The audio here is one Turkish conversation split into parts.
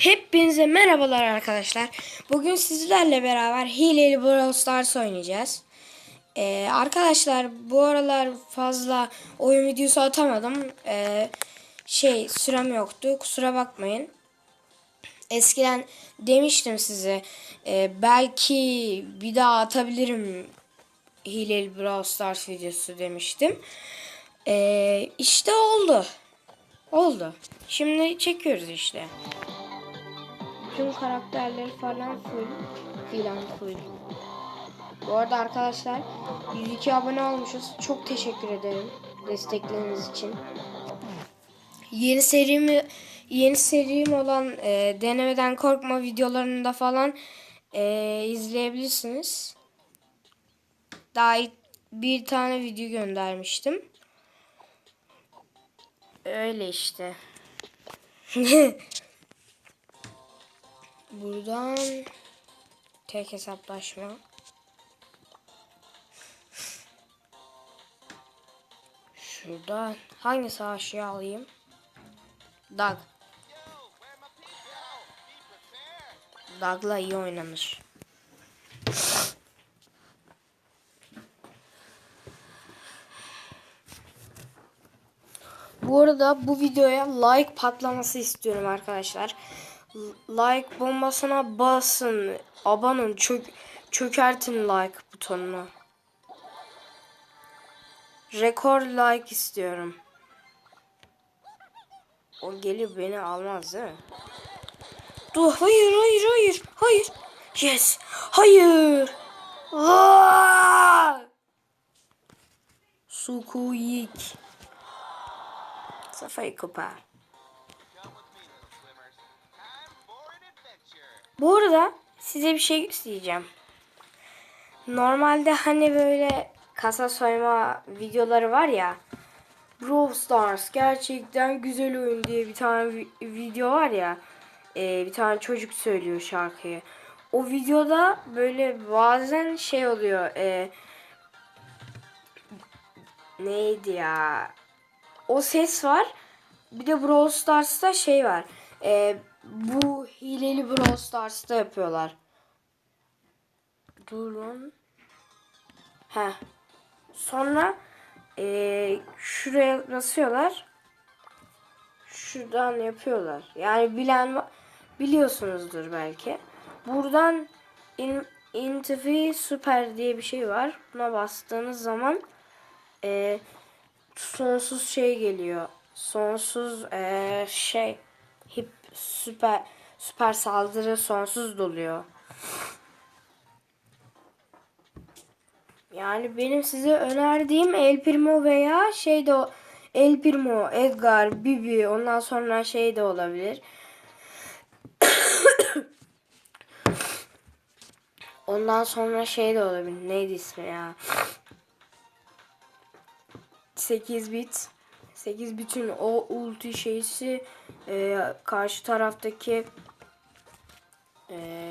Hepinize merhabalar arkadaşlar. Bugün sizlerle beraber hileli Brawl Stars oynayacağız. Ee, arkadaşlar bu aralar fazla oyun videosu atamadım. Ee, şey sürem yoktu. Kusura bakmayın. Eskiden demiştim size e, belki bir daha atabilirim hileli Brawl Stars videosu demiştim. Ee, işte oldu. Oldu. Şimdi çekiyoruz işte. Tüm karakterleri falan full. Filan full. Bu arada arkadaşlar 102 abone olmuşuz. Çok teşekkür ederim destekleriniz için. Yeni serimi yeni serim olan e, denemeden korkma videolarında falan e, izleyebilirsiniz. Daha bir tane video göndermiştim. Öyle işte. Buradan tek hesaplaşma. Şuradan hangi savaşçıyı alayım? Dag. Dag'la iyi oynanır. Bu arada bu videoya like patlaması istiyorum arkadaşlar. Like bombasına basın. Abanın. Çök, çökertin like butonuna. Rekor like istiyorum. O gelip beni almaz değil mi? Dur hayır hayır hayır hayır. Yes. Hayır. Aa! Sukuyik. Safayı kopar. Bu arada size bir şey isteyeceğim. Normalde hani böyle kasa soyma videoları var ya. Brawl Stars gerçekten güzel oyun diye bir tane vi- video var ya. e, bir tane çocuk söylüyor şarkıyı. O videoda böyle bazen şey oluyor. E, neydi ya? O ses var. Bir de Brawl Stars'ta şey var. E, bu hileli Brawl Stars'ta yapıyorlar. Durun. He. Sonra eee, şuraya basıyorlar. Şuradan yapıyorlar. Yani bilen biliyorsunuzdur belki. Buradan in, Interfi Super diye bir şey var. Buna bastığınız zaman eee, sonsuz şey geliyor. Sonsuz eee, şey hip süper süper saldırı sonsuz doluyor. Yani benim size önerdiğim El Primo veya şey de El Primo, Edgar, Bibi ondan sonra şey de olabilir. ondan sonra şey de olabilir. Neydi ismi ya? 8 bit. 8 bitin o ulti şeysi e, karşı taraftaki e,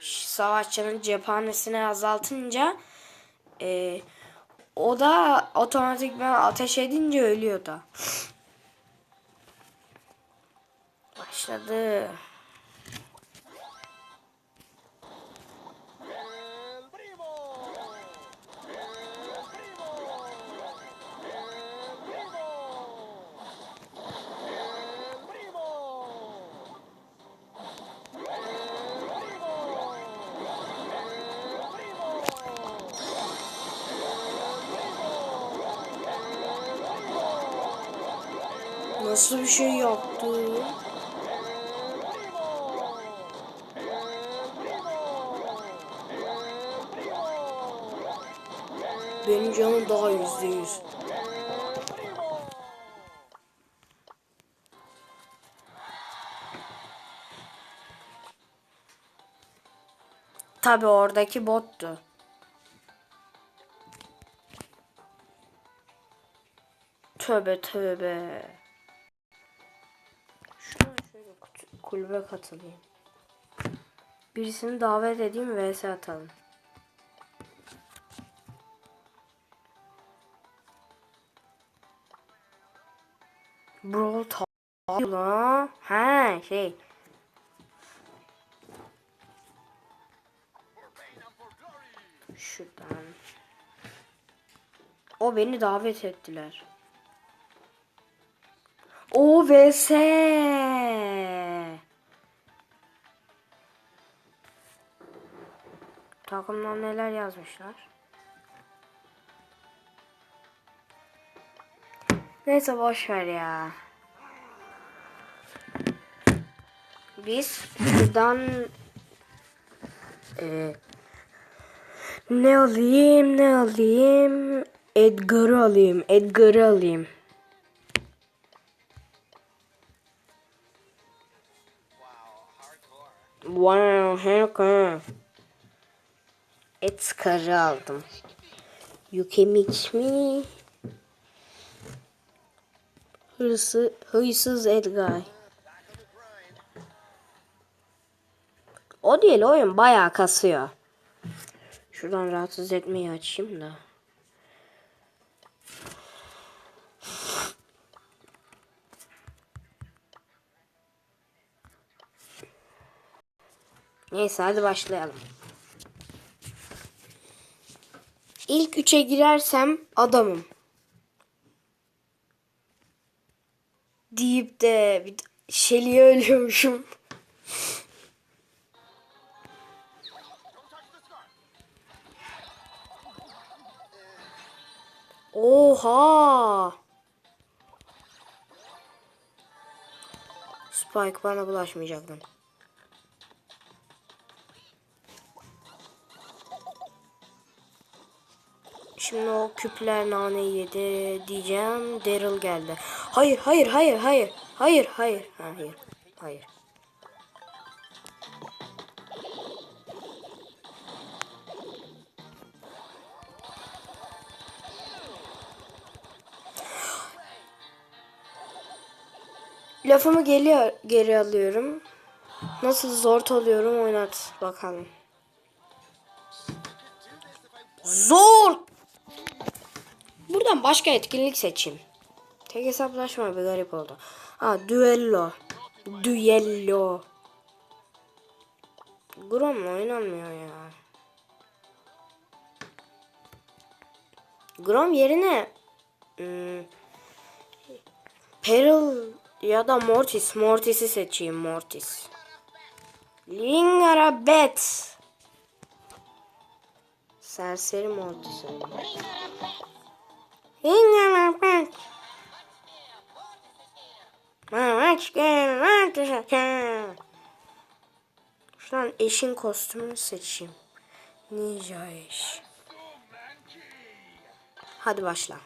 savaşçının cephanesini azaltınca e, o da otomatikman ateş edince ölüyor da. Başladı. Nasıl bir şey yaptı? Benim canım daha yüzde yüz. Tabi oradaki bottu. Tövbe tövbe. kulübe katılayım. Birisini davet edeyim vs atalım. Brawl Talk Ha şey. Şuradan. O beni davet ettiler. O vs. Takımdan neler yazmışlar? Neyse boş ver ya. Biz buradan e, ne alayım ne alayım Edgar'ı alayım Edgar'ı alayım. Edgar'ı aldım. Meet me. Hırsı, hırsız Edgar. O değil oyun bayağı kasıyor. Şuradan rahatsız etmeyi açayım da. Neyse hadi başlayalım. İlk üçe girersem adamım. Deyip de bir Şeli'ye ölüyormuşum. Oha! Spike bana bulaşmayacaktın. Şimdi o küpler naneyi yedi diyeceğim. Daryl geldi. Hayır, hayır, hayır, hayır. Hayır, hayır, hayır. Hayır. Lafımı geliyor, geri alıyorum. Nasıl zor alıyorum oynat bakalım. Zor. Buradan başka etkinlik seçeyim. Tek hesaplaşma bir garip oldu. Ha düello. Düello. Grom'la oynanmıyor ya. Grom yerine hmm, Peril ya da Mortis. Mortis'i seçeyim Mortis. Lingarabet. Serseri Mortis öyle. Lingarabet. Şuradan eşin kostümünü seçeyim. Ninja eş. Hadi başla.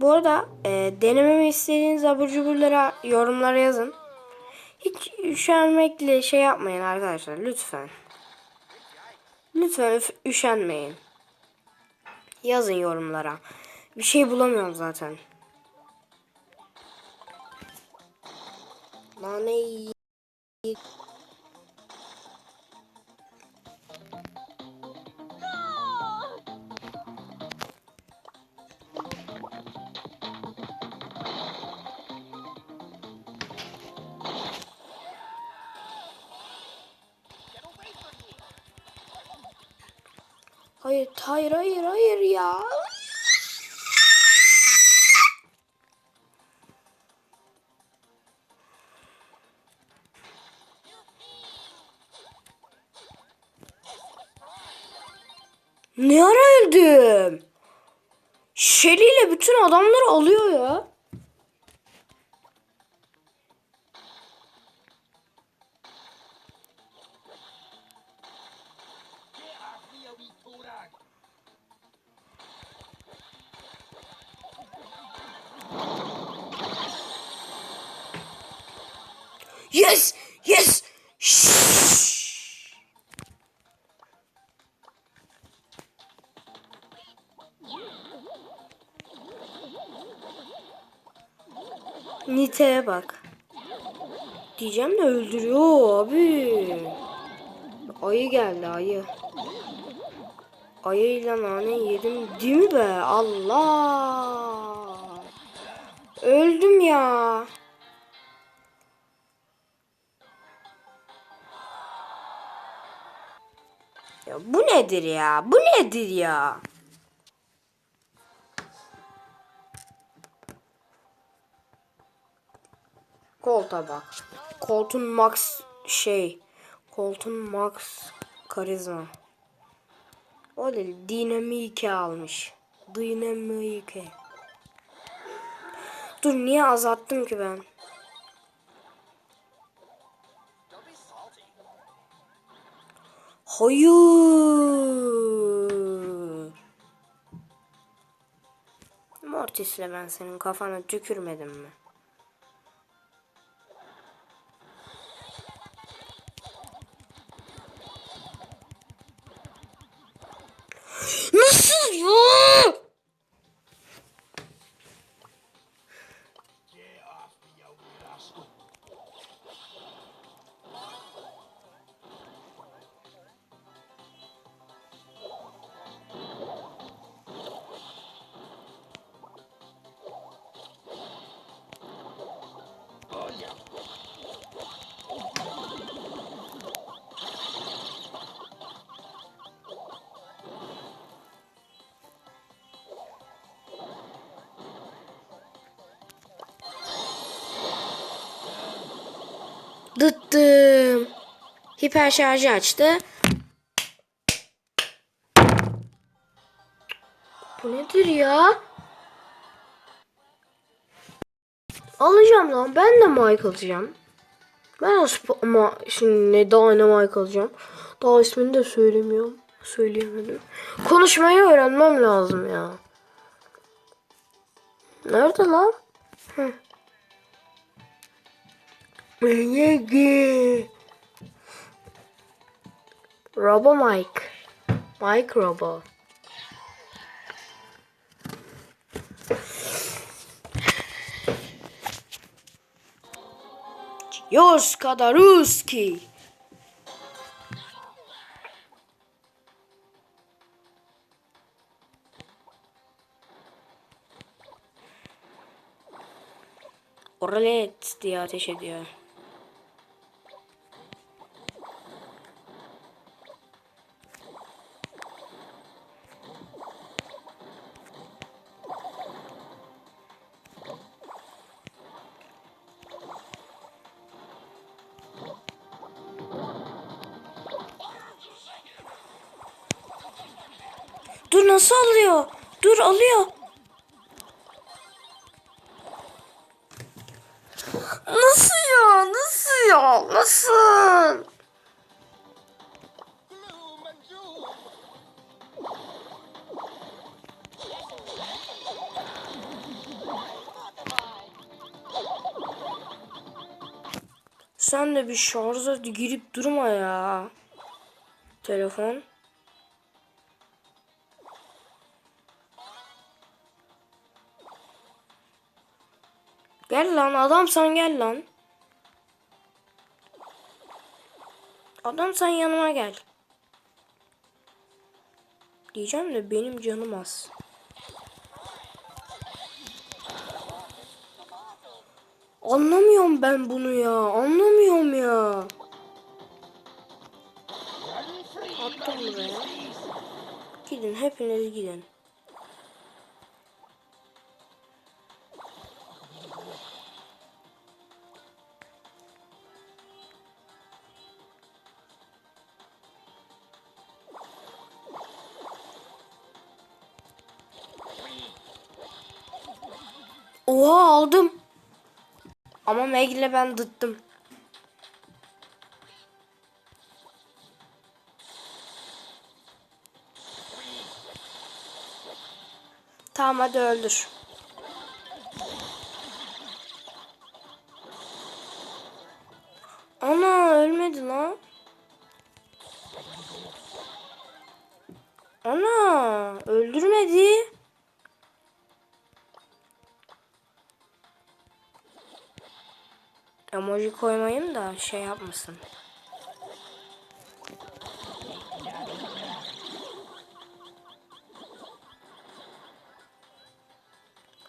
Bu arada e, denememi istediğiniz abur cuburlara yorumlara yazın. Hiç üşenmekle şey yapmayın arkadaşlar lütfen. Lütfen üşenmeyin. Yazın yorumlara. Bir şey bulamıyorum zaten. Nane ya. Ne ara öldüm? Shelly ile bütün adamları alıyor ya. Yes! Yes! Shh! Nite'ye bak. Diyeceğim de öldürüyor abi. Ayı geldi ayı. Ayıyla nane yedim değil mi be? Allah. Öldüm ya. Bu nedir ya? Bu nedir ya? Kolta bak. Koltun max şey. Koltun max karizma. O değil. Dinamike almış. Dinamike. Dur niye azalttım ki ben? Hayır. Mortis'le ben senin kafana tükürmedim mi? Dıttım. Hiper şarjı açtı. Bu nedir ya? Alacağım lan. Ben de Mike alacağım. Ben asp- ama şimdi ne Mike alacağım. Daha ismini de söylemiyorum. Söyleyemedim. Konuşmayı öğrenmem lazım ya. Nerede lan? Hı. Yegi. Robo Mike. Mike Robo. Yoska Daruski. Orlet diye ateş ediyor. Nasıl alıyor? Dur alıyor. Nasıl ya? Nasıl ya? Nasıl? Sen de bir şarja girip durma ya. Telefon. Gel lan adam sen gel lan. Adam sen yanıma gel. Diyeceğim de benim canım az. Anlamıyorum ben bunu ya. Anlamıyorum ya. Attım buraya. Gidin hepiniz gidin. Oha aldım. Ama Meg'le ben dıttım. Tamam hadi öldür. Emoji koymayayım da şey yapmasın.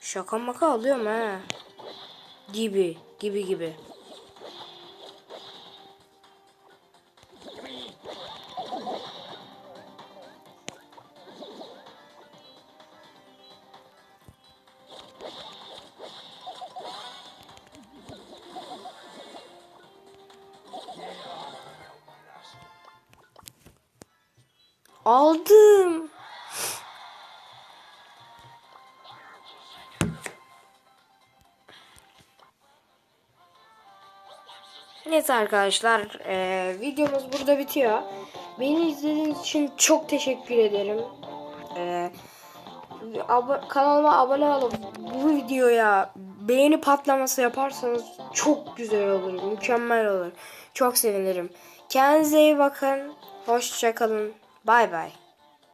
Şaka maka alıyorum ha. Gibi, gibi gibi. Neyse arkadaşlar eee, videomuz burada bitiyor. Beni izlediğiniz için çok teşekkür ederim. Eee, abo- kanalıma abone olup bu videoya beğeni patlaması yaparsanız çok güzel olur, mükemmel olur. Çok sevinirim. Kendinize iyi bakın. Hoşçakalın. Bay bay.